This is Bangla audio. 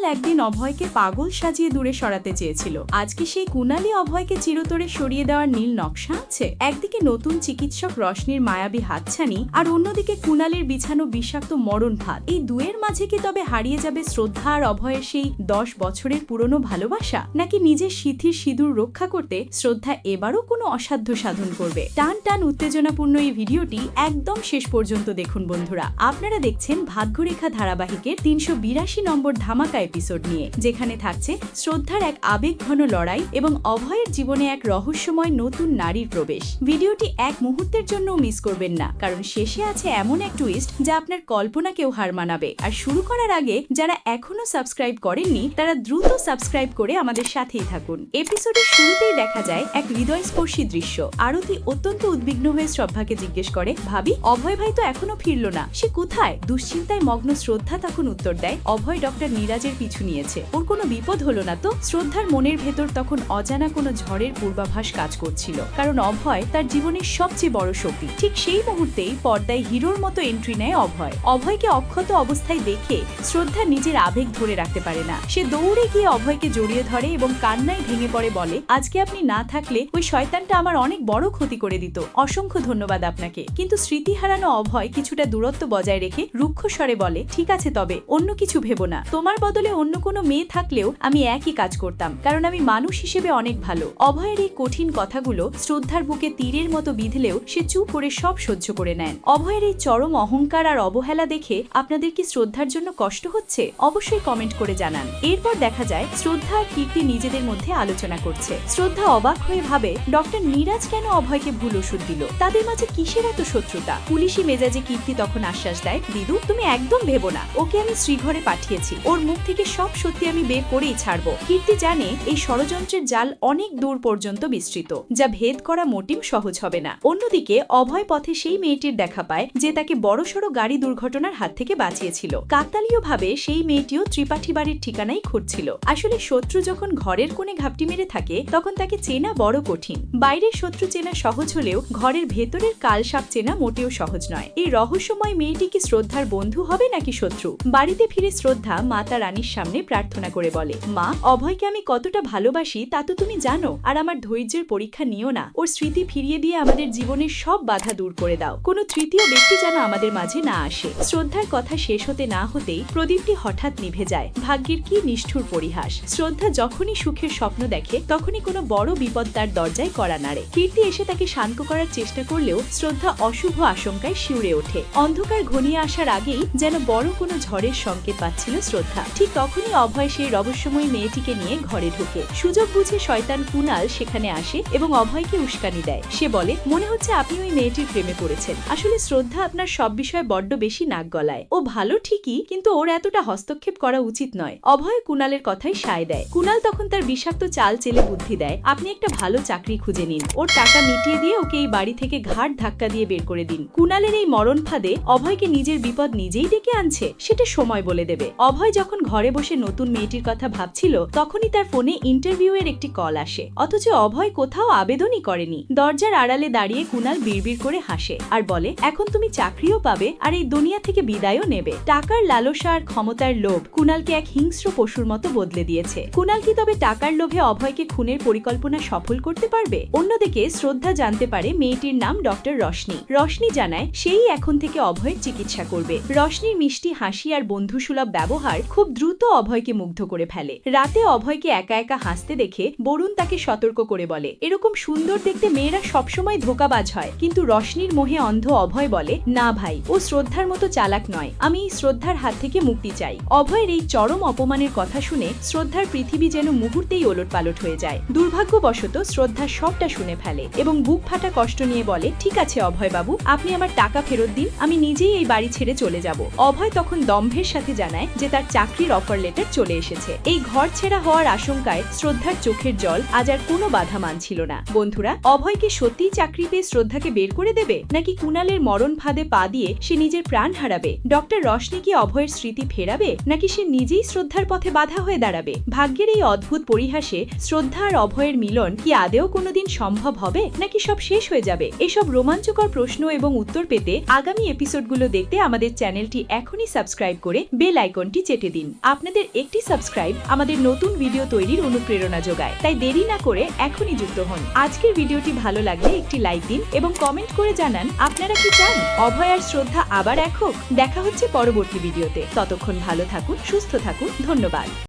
কুনাল একদিন অভয়কে পাগল সাজিয়ে দূরে সরাতে চেয়েছিল। আজকে সেই কুনালই অভয়কে চিরতরে সরিয়ে দেওয়ার নীল নকশা আছে? একদিকে নতুন চিকিৎসক রশ্মির মায়াবী হাতছানি, আর অন্যদিকে কুনালের বিছানো বিষাক্ত মরণ ভাত। এই দুয়ের মাঝে কি তবে হারিয়ে যাবে শ্রদ্ধা আর অভয়ের সেই দশ বছরের পুরনো ভালোবাসা? নাকি নিজের সিথির সিঁদুর রক্ষা করতে শ্রদ্ধা এবারও কোনো অসাধ্য সাধন করবে? টান টান উত্তেজনাপূর্ণ এই ভিডিওটি একদম শেষ পর্যন্ত দেখুন বন্ধুরা। আপনারা দেখছেন ভাগ্যরেখা ধারাবাহিকের তিনশো বিরাশি নম্বর ধামাকা এপিসোড নিয়ে, যেখানে থাকছে শ্রদ্ধার এক আবেগঘন লড়াই এবং অভয়ের জীবনে এক রহস্যময় নতুন নারীর প্রবেশ। ভিডিওটি এক মুহূর্তের জন্য মিস করবেন না, কারণ শেষে আছে এমন এক টুইস্ট যা আপনার কল্পনাকেও হার মানাবে। আর শুরু করার আগে, যারা এখনও সাবস্ক্রাইব করেননি, তারা দ্রুত সাবস্ক্রাইব করে আমাদের সাথেই থাকুন। এপিসোডের শুরুতেই দেখা যায় এক হৃদয়স্পর্শী দৃশ্য। আরতি অত্যন্ত উদ্বিগ্ন হয়ে শ্রদ্ধাকে জিজ্ঞেস করে, ভাবি, অভয় ভাই তো এখনও ফিরল না। সে কোথায়? দুশ্চিন্তায় মগ্ন শ্রদ্ধা তখন উত্তর দেয়, অভয় ডক্টর নীরাজের পিছু নিয়েছে। ওর কোনো বিপদ হলো না তো। শ্রদ্ধার মনের ভেতর তখন অজানা কোনো ঝড়ের পূর্বাভাস কাজ করছিল। কারণ অভয় তার জীবনের সবচেয়ে বড় শক্তি। ঠিক সেই মুহূর্তেই পর্দায় হিরোর মতো এন্ট্রি নেয় অভয়। অভয়কে অক্ষত অবস্থায় দেখে শ্রদ্ধা নিজের আবেগ ধরে রাখতে পারে না। সে দৌড়ে গিয়ে অভয়কে জড়িয়ে ধরে এবং কান্নায় ভেঙে পড়ে বলে, আজকে আপনি না থাকলে ওই শয়তানটা আমার অনেক বড় ক্ষতি করে দিত। অসংখ্য ধন্যবাদ আপনাকে। কিন্তু স্মৃতি হারানো অভয় কিছুটা দূরত্ব বজায় রেখে রুক্ষ স্বরে বলে, ঠিক আছে তবে, অন্য কিছু ভেবো না। তোমার বদলে অন্য কোনো মেয়ে থাকলেও আমি একই কাজ করতাম, কারণ আমি মানুষ হিসেবে অনেক ভালো। অভয়ের এই কঠিন কথাগুলো শ্রদ্ধার বুকে তীরের মতো বিঁধলেও সে চুপ করে সব সহ্য করে নেন অভয়ের এই চরম অহংকার আর অবহেলা দেখে আপনাদের কি শ্রদ্ধার জন্য কষ্ট হচ্ছে? অবশ্যই কমেন্ট করে জানান। এরপর দেখা যায়, শ্রদ্ধা আর কীর্তি নিজেদের মধ্যে আলোচনা করছে। শ্রদ্ধা অবাক হয়ে ভাবে, ডক্টর নীরাজ কেন অভয়কে ভুল ওষুধ দিল? তাদের মাঝে কিসের এত শত্রুতা? পুলিশি মেজাজে কীর্তি তখন আশ্বাস দেয়, দিদু, তুমি একদম ভেবো না। ওকে আমি শ্রীঘরে পাঠিয়েছি। ওর মুখ থেকে সব সত্যি আমি বের করেই ছাড়বো। কীর্তি জানে এই ষড়যন্ত্রের জাল অনেক দূর পর্যন্ত বিস্তৃত, যা ভেদ করা মোটিম সহজ হবে না। অন্যদিকে, অভয় পথে সেই মেয়েটির দেখা পায়, যে তাকে বড়সড় গাড়ি দুর্ঘটনার হাত থেকে বাঁচিয়েছিল। কাকতালীয়ভাবে সেই মেয়েটিও ত্রিপাঠী বাড়ির ঠিকানাই খুঁজছিল আসলে শত্রু যখন ঘরের কোণে ঘাপটি মেরে থাকে, তখন তাকে চেনা বড় কঠিন। বাইরের শত্রু চেনা সহজ হলেও ঘরের ভেতরের কালসাপ চেনা মোটেও সহজ নয়। এই রহস্যময় মেয়েটি কি শ্রদ্ধার বন্ধু হবে নাকি শত্রু? বাড়িতে ফিরে শ্রদ্ধা, মাতা রানীর সামনে প্রার্থনা করে বলে, মা, অভয়কে আমি কতটা ভালোবাসি তা তো তুমি জানো, আর আমার ধৈর্যের পরীক্ষা নিও না। ওর স্মৃতি ফিরিয়ে দিয়ে আমাদের জীবনের সব বাধা দূর করে দাও। কোনো তৃতীয় ব্যক্তি যেন আমাদের মাঝে না আসে। শ্রদ্ধার কথা শেষ হতে না হতেই প্রদীপটি হঠাৎ নিভে যায়। ভাগ্যের কি নিষ্ঠুর পরিহাস। শ্রদ্ধা যখনই সুখের স্বপ্ন দেখে, তখনই কোনো বড় বিপদ তার দরজায় করা নাড়ে। কীর্তি এসে তাকে শান্ত করার চেষ্টা করলেও শ্রদ্ধা অশুভ আশঙ্কায় শিউরে ওঠে। অন্ধকার ঘনিয়ে আসার আগেই যেন বড় কোনো ঝড়ের সংকেত পাচ্ছিল শ্রদ্ধা। ঠিক তখনই অভয় সেই রহস্যময়ী মেয়েটিকে নিয়ে ঘরে ঢুকে। সুযোগ বুঝে শয়তান কুনাল সেখানে আসে এবং অভয়কে উস্কানি দেয়। সে বলে, মনে হচ্ছে আপনি ওই মেয়েটির প্রেমে পড়েছেন। আসলে শ্রদ্ধা আপনার সব বিষয়ে বড্ড বেশি নাক গলায়। ও ভালো ঠিকই, কিন্তু ওর এতটা হস্তক্ষেপ করা উচিত নয়। অভয় কুনালের কথাই সায় দেয়। কুনাল তখন তার বিষাক্ত চাল চেলে বুদ্ধি দেয়, আপনি একটা ভালো চাকরি খুঁজে নিন। ওর টাকা মিটিয়ে দিয়ে ওকে এই বাড়ি থেকে ঘাট ধাক্কা দিয়ে বের করে দিন। কুনালের এই মরণ ফাঁদে অভয়কে নিজের বিপদ নিজেই ডেকে আনছে, সেটা সময় বলে দেবে। অভয় যখন ঘরে বসে নতুন মেয়েটির কথা ভাবছিল, তখনই তার ফোনে ইন্টারভিউ এর একটি কল আসে। অথচ অভয় কোথাও আবেদনই করেনি। দরজার আড়ালে দাঁড়িয়ে কুনাল বিড়বিড় করে হাসে আর বলে, এখন তুমি চাকরিও পাবে আর এই দুনিয়া থেকে বিদায়ও নেবে। টাকার লালসা আর ক্ষমতার লোভ কুনালকে এক হিংস্র পশুর মতো বদলে দিয়েছে। কুনাল কি তবে টাকার লোভে অভয়কে খুনের পরিকল্পনা সফল করতে পারবে? অন্যদিকে শ্রদ্ধা জানতে পারে মেয়েটির নাম ডক্টর রশনি রশনি জানায়, সেই এখন থেকে অভয়ের চিকিৎসা করবে। রশনির মিষ্টি হাসি আর বন্ধুসুলভ ব্যবহার খুব দ্রুত অভয়কে মুগ্ধ করে ফেলে। রাতে অভয়কে একা একা হাসতে দেখে বরুণ তাকে সতর্ক করে বলে। এরকম সুন্দর দেখতে মেয়েরা সবসময় ধোকাবাজ হয়। কিন্তু রশনির মোহে অন্ধ অভয় বলে, না ভাই, ও শ্রদ্ধার মতো চালাক নয়। আমি এই শ্রদ্ধার হাত থেকে মুক্তি চাই। অভয়ের এই চরম অপমানের কথা শুনে শ্রদ্ধার পৃথিবী যেন মুহূর্তেই ওলটপালট হয়ে যায়। দুর্ভাগ্যবশত শ্রদ্ধা সবটা শুনে ফেলে এবং বুক ফাটা কষ্ট নিয়ে বলে, ঠিক আছে অভয় বাবু আপনি আমার টাকা ফেরত দিন, আমি নিজেই এই বাড়ি ছেড়ে চলে যাব। অভয় তখন দম্ভের সাথে জানায় যে তার চাকরির অফার লেটার চলে এসেছে। এই ঘর ছেঁড়া হওয়ার আশঙ্কায় শ্রদ্ধার চোখের জল আজ আর কোনো বাধা মানছিল না। বন্ধুরা অভয়কে সত্যিই চাকরি পেয়ে শ্রদ্ধাকে বের করে দেবে? নাকি কুনালের মরণ ফাঁদে পা দিয়ে সে নিজের প্রাণ হারাবে? ডক্টর রশনি কি অভয়ের স্মৃতি ফেরাবে? নাকি সে নিজেই শ্রদ্ধার পথে বাধা হয়ে দাঁড়াবে? ভাগ্যের এই অদ্ভুত পরিহাসে শ্রদ্ধা আর অভয়ের মিলন কি আদেও কোনোদিন সম্ভব হবে? নাকি সব শেষ হয়ে যাবে? এসব রোমাঞ্চকর প্রশ্ন এবং উত্তর পেতে আগামী এপিসোডগুলো দেখতে আমাদের চ্যানেলটি এখনই সাবস্ক্রাইব করে বেল আইকনটি চেটে দিন। আপনাদের একটি সাবস্ক্রাইব আমাদের নতুন ভিডিও তৈরির অনুপ্রেরণা যোগায়। তাই দেরি না করে এখনই যুক্ত হন। আজকের ভিডিওটি ভালো লাগলে একটি লাইক দিন এবং কমেন্ট করে জানান আপনারা কি চান। অভয় আর শ্রদ্ধা আবার এক হোক। দেখা হচ্ছে পরবর্তী ভিডিওতে ততক্ষণ ভালো থাকুন, সুস্থ থাকুন। ধন্যবাদ।